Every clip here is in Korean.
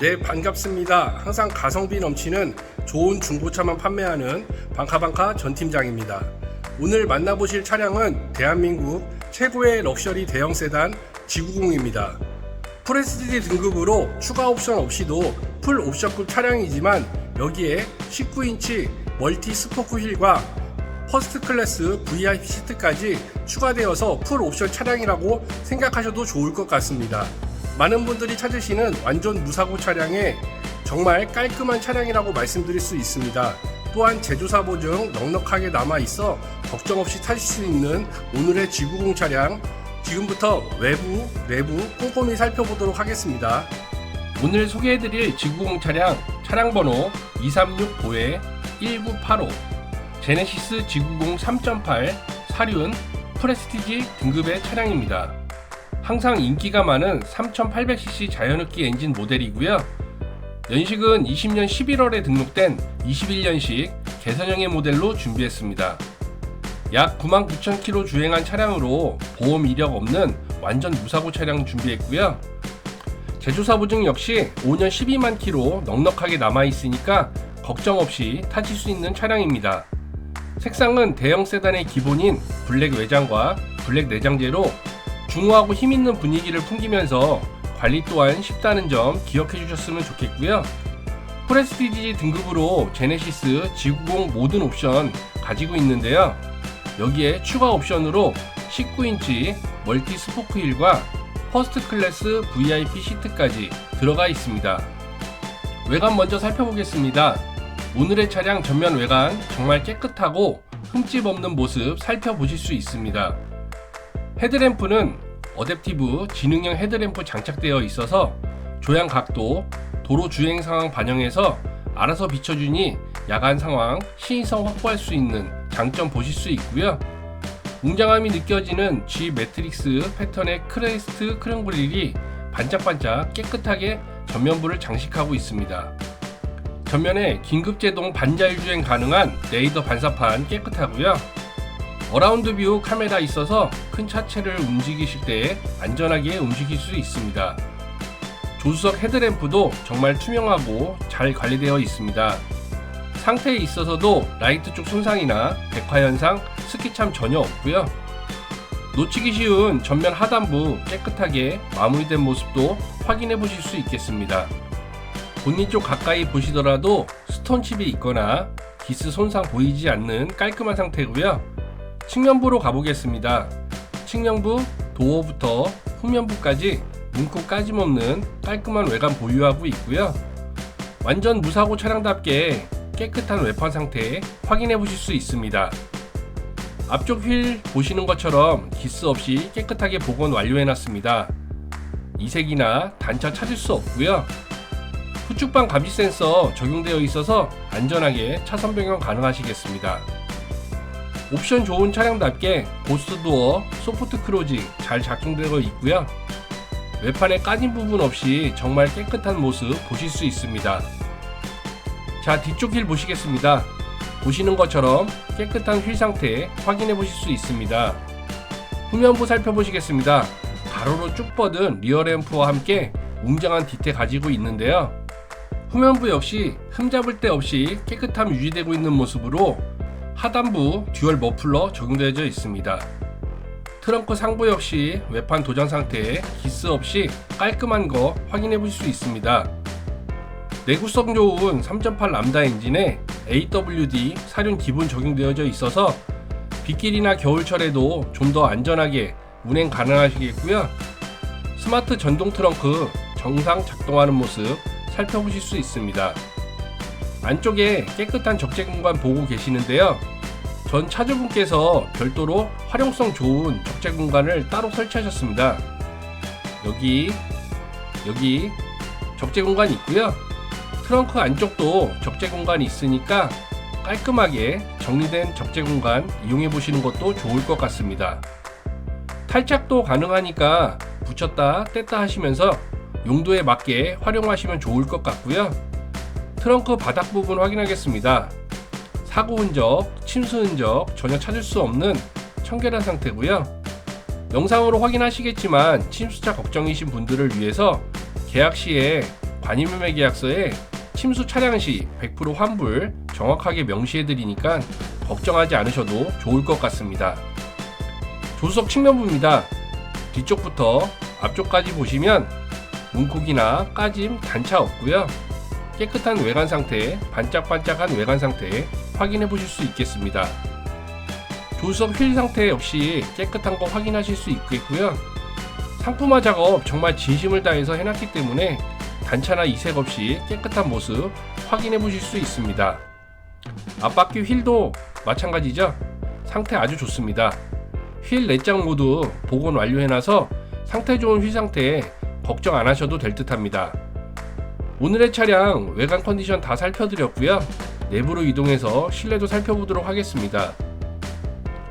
네, 반갑습니다. 항상 가성비 넘치는 좋은 중고차만 판매하는 방카방카 전 팀장입니다. 오늘 만나보실 차량은 대한민국 최고의 럭셔리 대형 세단 G90입니다. 프레스티지 등급으로 추가 옵션 없이도 풀 옵션급 차량이지만 여기에 19인치 멀티 스포크 휠과 퍼스트 클래스 VIP 시트까지 추가되어서 풀 옵션 차량이라고 생각하셔도 좋을 것 같습니다. 많은 분들이 찾으시는 완전 무사고 차량에 정말 깔끔한 차량이라고 말씀드릴 수 있습니다. 또한 제조사 보증 넉넉하게 남아 있어 걱정 없이 타실 수 있는 오늘의 G90 차량 지금부터 외부, 내부 꼼꼼히 살펴보도록 하겠습니다. 오늘 소개해드릴 G90 차량 차량 번호 236보에 1985 제네시스 G90 3.8 사륜 프레스티지 등급의 차량입니다. 항상 인기가 많은 3800cc 자연흡기 엔진 모델이고요. 연식은 20년 11월에 등록된 21년식 개선형의 모델로 준비했습니다. 약 99,000km 주행한 차량으로 보험 이력 없는 완전 무사고 차량 준비했고요. 제조사 보증 역시 5년 12만 km 넉넉하게 남아 있으니까 걱정 없이 타실 수 있는 차량입니다. 색상은 대형 세단의 기본인 블랙 외장과 블랙 내장재로 중후하고 힘 있는 분위기를 풍기면서 관리 또한 쉽다는 점 기억해 주셨으면 좋겠고요. 프레스티지 등급으로 제네시스 G90 모든 옵션 가지고 있는데요. 여기에 추가 옵션으로 19인치 멀티 스포크 휠과 퍼스트 클래스 VIP 시트까지 들어가 있습니다. 외관 먼저 살펴보겠습니다. 오늘의 차량 전면 외관 정말 깨끗하고 흠집 없는 모습 살펴보실 수 있습니다. 헤드램프는 어댑티브 지능형 헤드램프 장착되어 있어서 조향 각도, 도로 주행 상황 반영해서 알아서 비춰주니 야간 상황 시인성 확보할 수 있는 장점 보실 수 있고요. 웅장함이 느껴지는 G 매트릭스 패턴의 크레스트 크랭글릴이 반짝반짝 깨끗하게 전면부를 장식하고 있습니다. 전면에 긴급 제동 반자율 주행 가능한 레이더 반사판 깨끗하고요. 어라운드 뷰 카메라 있어서 큰 차체를 움직이실 때 안전하게 움직일 수 있습니다. 조수석 헤드램프도 정말 투명하고 잘 관리되어 있습니다. 상태에 있어서도 라이트 쪽 손상이나 백화 현상, 스키참 전혀 없고요. 놓치기 쉬운 전면 하단부 깨끗하게 마무리된 모습도 확인해 보실 수 있겠습니다. 본인 쪽 가까이 보시더라도 스톤칩이 있거나 기스 손상 보이지 않는 깔끔한 상태고요. 측면부로 가보겠습니다. 측면부 도어부터 후면부까지 문콕 까짐없는 깔끔한 외관 보유하고 있고요. 완전 무사고 차량답게 깨끗한 외판 상태 확인해 보실 수 있습니다. 앞쪽 휠 보시는 것처럼 기스 없이 깨끗하게 복원 완료해 놨습니다. 이색이나 단차 찾을 수 없고요. 후측방 감지 센서 적용되어 있어서 안전하게 차선 변경 가능하시겠습니다. 옵션 좋은 차량답게 고스트 도어, 소프트 크로징 잘 작동되어 있고요. 외판에 까진 부분 없이 정말 깨끗한 모습 보실 수 있습니다. 자, 뒤쪽 휠 보시겠습니다. 보시는 것처럼 깨끗한 휠 상태 확인해 보실 수 있습니다. 후면부 살펴보시겠습니다. 가로로 쭉 뻗은 리어 램프와 함께 웅장한 디테 가지고 있는데요. 후면부 역시 흠잡을 데 없이 깨끗함 유지되고 있는 모습으로 하단부 듀얼 머플러 적용되어 있습니다. 트렁크 상부 역시 외판 도장 상태에 기스 없이 깔끔한 거 확인해 보실 수 있습니다. 내구성 좋은 3.8 람다 엔진에 AWD 사륜 기본 적용되어 있어서 빗길이나 겨울철에도 좀 더 안전하게 운행 가능하시겠고요. 스마트 전동 트렁크 정상 작동하는 모습 살펴보실 수 있습니다. 안쪽에 깨끗한 적재 공간 보고 계시는데요. 전 차주분께서 별도로 활용성 좋은 적재 공간을 따로 설치하셨습니다. 여기, 여기 적재 공간이 있고요. 트렁크 안쪽도 적재 공간이 있으니까 깔끔하게 정리된 적재 공간 이용해 보시는 것도 좋을 것 같습니다. 탈착도 가능하니까 붙였다 뗐다 하시면서 용도에 맞게 활용하시면 좋을 것 같고요. 트렁크 바닥 부분 확인하겠습니다. 사고 흔적, 침수 흔적 전혀 찾을 수 없는 청결한 상태고요. 영상으로 확인하시겠지만 침수차 걱정이신 분들을 위해서 계약 시에 반입매매 계약서에 침수 차량 시 100% 환불 정확하게 명시해 드리니까 걱정하지 않으셔도 좋을 것 같습니다. 조수석 측면부입니다. 뒤쪽부터 앞쪽까지 보시면 문콕이나 까짐, 단차 없고요. 깨끗한 외관 상태, 반짝반짝한 외관 상태 확인해 보실 수 있겠습니다. 조수석 휠 상태 역시 깨끗한 거 확인하실 수 있겠고요. 상품화 작업 정말 진심을 다해서 해놨기 때문에 단차나 이색 없이 깨끗한 모습 확인해 보실 수 있습니다. 앞바퀴 휠도 마찬가지죠. 상태 아주 좋습니다. 휠 4장 모두 복원 완료해놔서 상태 좋은 휠 상태에 걱정 안 하셔도 될 듯 합니다. 오늘의 차량 외관 컨디션 다 살펴드렸고요. 내부로 이동해서 실내도 살펴보도록 하겠습니다.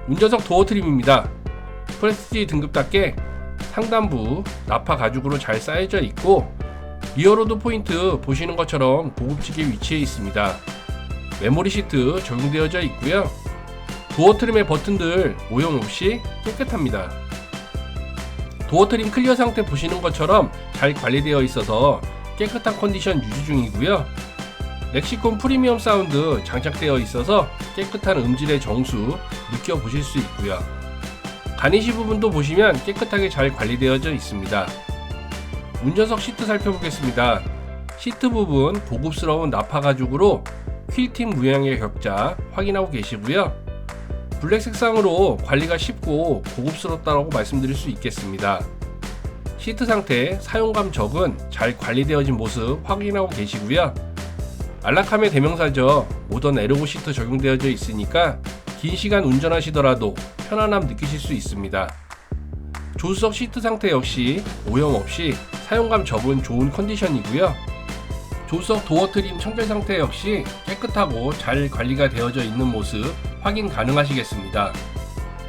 운전석 도어 트림입니다. 프레스티지 등급답게 상단부 나파 가죽으로 잘 쌓여져 있고 리어로드 포인트 보시는 것처럼 고급지게 위치해 있습니다. 메모리 시트 적용되어져 있고요. 도어 트림의 버튼들 오염 없이 깨끗합니다. 도어 트림 클리어 상태 보시는 것처럼 잘 관리되어 있어서 깨끗한 컨디션 유지 중이고요. 렉시콘 프리미엄 사운드 장착되어 있어서 깨끗한 음질의 정수 느껴보실 수 있고요. 가니시 부분도 보시면 깨끗하게 잘 관리되어져 있습니다. 운전석 시트 살펴보겠습니다. 시트 부분 고급스러운 나파 가죽으로 퀼팅 무양의 격자 확인하고 계시고요. 블랙 색상으로 관리가 쉽고 고급스럽다고 말씀드릴 수 있겠습니다. 시트 상태 사용감 적은 잘 관리되어진 모습 확인하고 계시고요. 안락함의 대명사죠. 모던 에르고 시트 적용되어져 있으니까 긴 시간 운전하시더라도 편안함 느끼실 수 있습니다. 조수석 시트 상태 역시 오염 없이 사용감 적은 좋은 컨디션이고요. 조수석 도어 트림 청결 상태 역시 깨끗하고 잘 관리가 되어져 있는 모습 확인 가능하시겠습니다.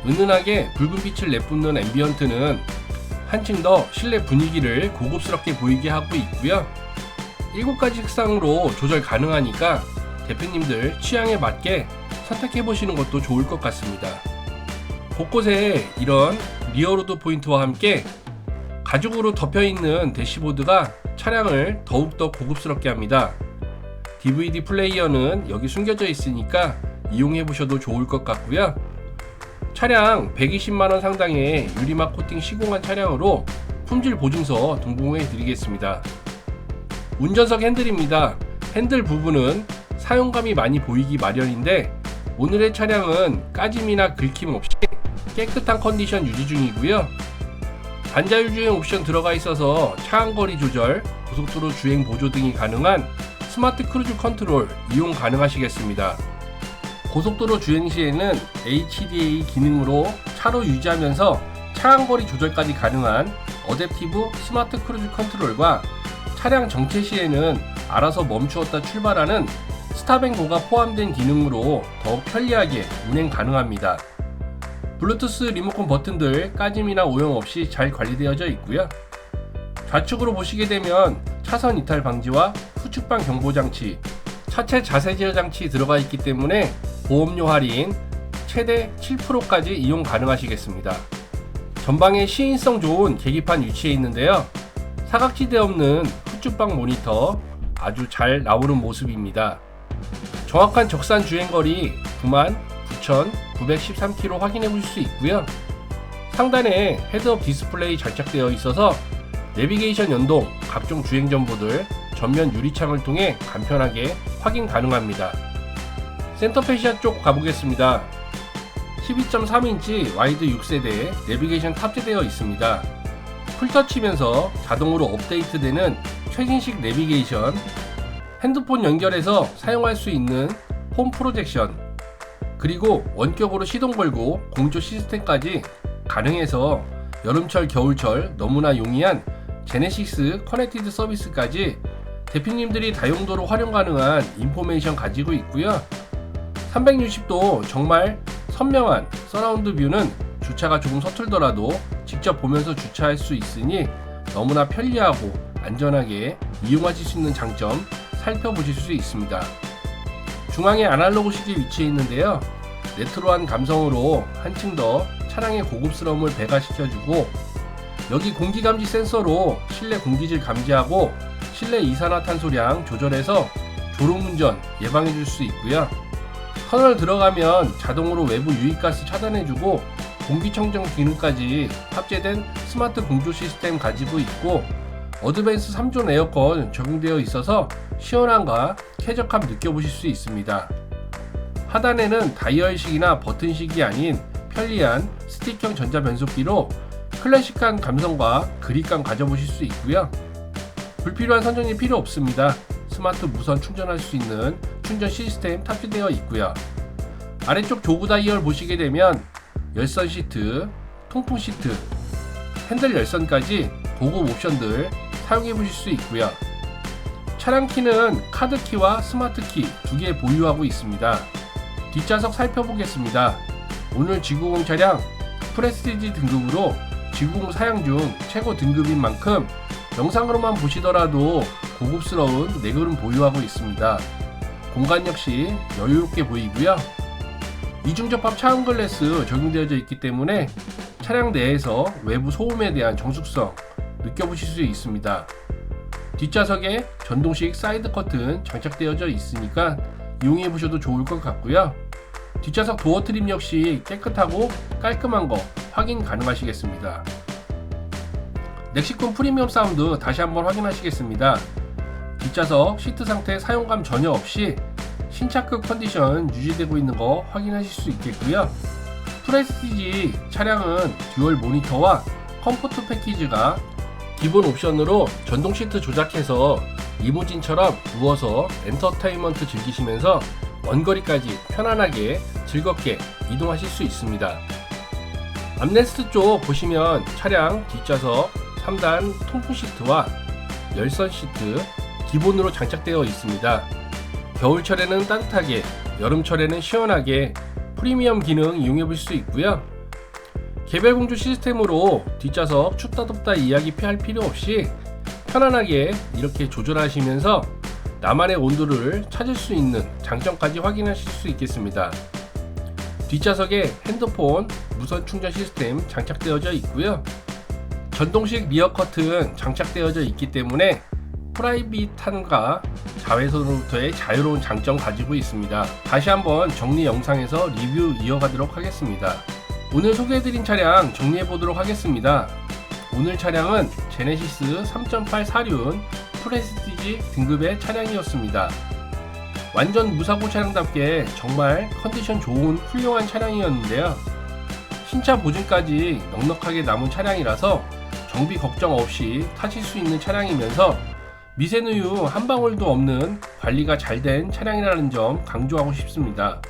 은은하게 붉은 빛을 내뿜는 앰비언트는 한층 더 실내 분위기를 고급스럽게 보이게 하고 있고요. 7가지 색상으로 조절 가능하니까 대표님들 취향에 맞게 선택해 보시는 것도 좋을 것 같습니다. 곳곳에 이런 리어로드 포인트와 함께 가죽으로 덮여 있는 대시보드가 차량을 더욱더 고급스럽게 합니다. DVD 플레이어는 여기 숨겨져 있으니까 이용해 보셔도 좋을 것 같고요. 차량 120만원 상당의 유리막 코팅 시공한 차량으로 품질 보증서 동봉해 드리겠습니다. 운전석 핸들입니다. 핸들 부분은 사용감이 많이 보이기 마련인데 오늘의 차량은 까짐이나 긁힘 없이 깨끗한 컨디션 유지 중이고요. 반자율 주행 옵션 들어가 있어서 차항거리 조절, 고속도로 주행 보조 등이 가능한 스마트 크루즈 컨트롤 이용 가능하시겠습니다. 고속도로 주행 시에는 HDA 기능으로 차로 유지하면서 차항거리 조절까지 가능한 어댑티브 스마트 크루즈 컨트롤과 차량 정체 시에는 알아서 멈추었다 출발하는 스탑앤고가 포함된 기능으로 더욱 편리하게 운행 가능합니다. 블루투스 리모컨 버튼들 까짐이나 오염 없이 잘 관리되어져 있고요. 좌측으로 보시게 되면 차선 이탈 방지와 후측방 경보 장치, 차체 자세 제어 장치 들어가 있기 때문에 보험료 할인 최대 7%까지 이용 가능하시겠습니다. 전방에 시인성 좋은 계기판 위치해 있는데요. 사각지대 없는 후측방 모니터 아주 잘 나오는 모습입니다. 정확한 적산 주행거리 99,913km 확인해 보실 수 있고요. 상단에 헤드업 디스플레이 장착되어 있어서 내비게이션 연동, 각종 주행 정보들 전면 유리창을 통해 간편하게 확인 가능합니다. 센터 페시아 쪽 가보겠습니다. 12.3인치 와이드 6세대 내비게이션 탑재되어 있습니다. 풀터치면서 자동으로 업데이트되는 최신식 내비게이션, 핸드폰 연결해서 사용할 수 있는 홈 프로젝션, 그리고 원격으로 시동 걸고 공조 시스템까지 가능해서 여름철, 겨울철 너무나 용이한 제네시스 커넥티드 서비스까지 대표님들이 다용도로 활용 가능한 인포메이션 가지고 있고요. 360도 정말 선명한 서라운드 뷰는 주차가 조금 서툴더라도 직접 보면서 주차할 수 있으니 너무나 편리하고 안전하게 이용하실 수 있는 장점 살펴보실 수 있습니다. 중앙에 아날로그식이 위치해 있는데요. 레트로한 감성으로 한층 더 차량의 고급스러움을 배가시켜주고 여기 공기감지 센서로 실내 공기질 감지하고 실내 이산화탄소량 조절해서 졸음운전 예방해 줄 수 있고요. 터널 들어가면 자동으로 외부 유입가스 차단해주고 공기청정 기능까지 합체된 스마트 공조 시스템 가지고 있고 어드밴스 3존 에어컨 적용되어 있어서 시원함과 쾌적함 느껴보실 수 있습니다. 하단에는 다이얼식이나 버튼식이 아닌 편리한 스틱형 전자변속기로 클래식한 감성과 그립감 가져보실 수 있고요. 불필요한 선전이 필요 없습니다. 스마트 무선 충전할 수 있는 충전 시스템 탑재되어 있고요. 아래쪽 조구 다이얼 보시게 되면 열선 시트, 통풍 시트, 핸들 열선까지 고급 옵션들 사용해 보실 수 있고요. 차량 키는 카드 키와 스마트 키 두 개 보유하고 있습니다. 뒷좌석 살펴보겠습니다. 오늘 지구공 차량 프레스티지 등급으로 지구공 사양 중 최고 등급인 만큼 영상으로만 보시더라도 고급스러운 내그름 보유하고 있습니다. 공간 역시 여유롭게 보이고요. 이중접합 차원 글래스 적용되어져 있기 때문에 차량 내에서 외부 소음에 대한 정숙성 느껴보실 수 있습니다. 뒷좌석에 전동식 사이드 커튼 장착되어져 있으니까 이용해 보셔도 좋을 것 같고요. 뒷좌석 도어 트림 역시 깨끗하고 깔끔한 거 확인 가능하시겠습니다. 넥시콘 프리미엄 사운드 다시 한번 확인하시겠습니다. 뒷좌석 시트 상태 사용감 전혀 없이 신차급 컨디션 유지되고 있는 거 확인하실 수 있겠고요. 프레스티지 차량은 듀얼 모니터와 컴포트 패키지가 기본 옵션으로 전동 시트 조작해서 리무진처럼 누워서 엔터테인먼트 즐기시면서 원거리까지 편안하게 즐겁게 이동하실 수 있습니다. 암레스트 쪽 보시면 차량 뒷좌석 3단 통풍 시트와 열선 시트 기본으로 장착되어 있습니다. 겨울철에는 따뜻하게, 여름철에는 시원하게 프리미엄 기능 이용해 볼 수 있고요. 개별 공조 시스템으로 뒷좌석 춥다 덥다 이야기 피할 필요 없이 편안하게 이렇게 조절하시면서 나만의 온도를 찾을 수 있는 장점까지 확인하실 수 있겠습니다. 뒷좌석에 핸드폰 무선 충전 시스템 장착되어져 있고요. 전동식 리어 커튼 장착되어져 있기 때문에 프라이빗함과 자외선으로부터의 자유로운 장점 가지고 있습니다. 다시 한번 정리 영상에서 리뷰 이어가도록 하겠습니다. 오늘 소개해드린 차량 정리해 보도록 하겠습니다. 오늘 차량은 제네시스 3.8 사륜 프레스티지 등급의 차량이었습니다. 완전 무사고 차량답게 정말 컨디션 좋은 훌륭한 차량이었는데요. 신차 보증까지 넉넉하게 남은 차량이라서 정비 걱정 없이 타실 수 있는 차량이면서 미세누유 한 방울도 없는 관리가 잘 된 차량이라는 점 강조하고 싶습니다.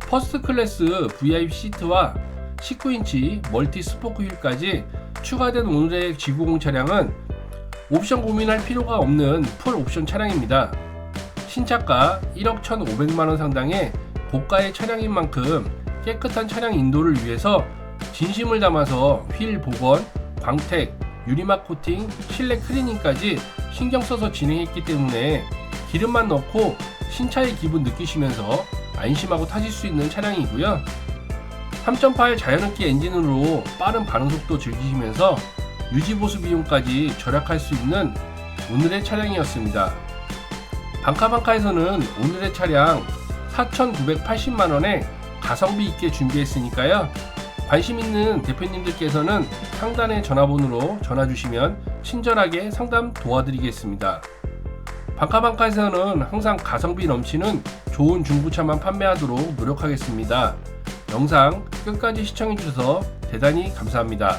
퍼스트 클래스 VIP 시트와 19인치 멀티 스포크 휠까지 추가된 오늘의 지구공 차량은 옵션 고민할 필요가 없는 풀 옵션 차량입니다. 신차가 1억 1,500만원 상당의 고가의 차량인 만큼 깨끗한 차량 인도를 위해서 진심을 담아서 휠 복원, 광택, 유리막 코팅, 실내 클리닝까지 신경 써서 진행했기 때문에 기름만 넣고 신차의 기분 느끼시면서 안심하고 타실 수 있는 차량이고요. 3.8 자연흡기 엔진으로 빠른 반응 속도 즐기시면서 유지보수 비용까지 절약할 수 있는 오늘의 차량이었습니다. 방카방카에서는 오늘의 차량 4,980만원에 가성비 있게 준비했으니까요. 관심 있는 대표님들께서는 상단의 전화번호로 전화 주시면 친절하게 상담 도와드리겠습니다. 방카방카에서는 항상 가성비 넘치는 좋은 중고차만 판매하도록 노력하겠습니다. 영상 끝까지 시청해주셔서 대단히 감사합니다.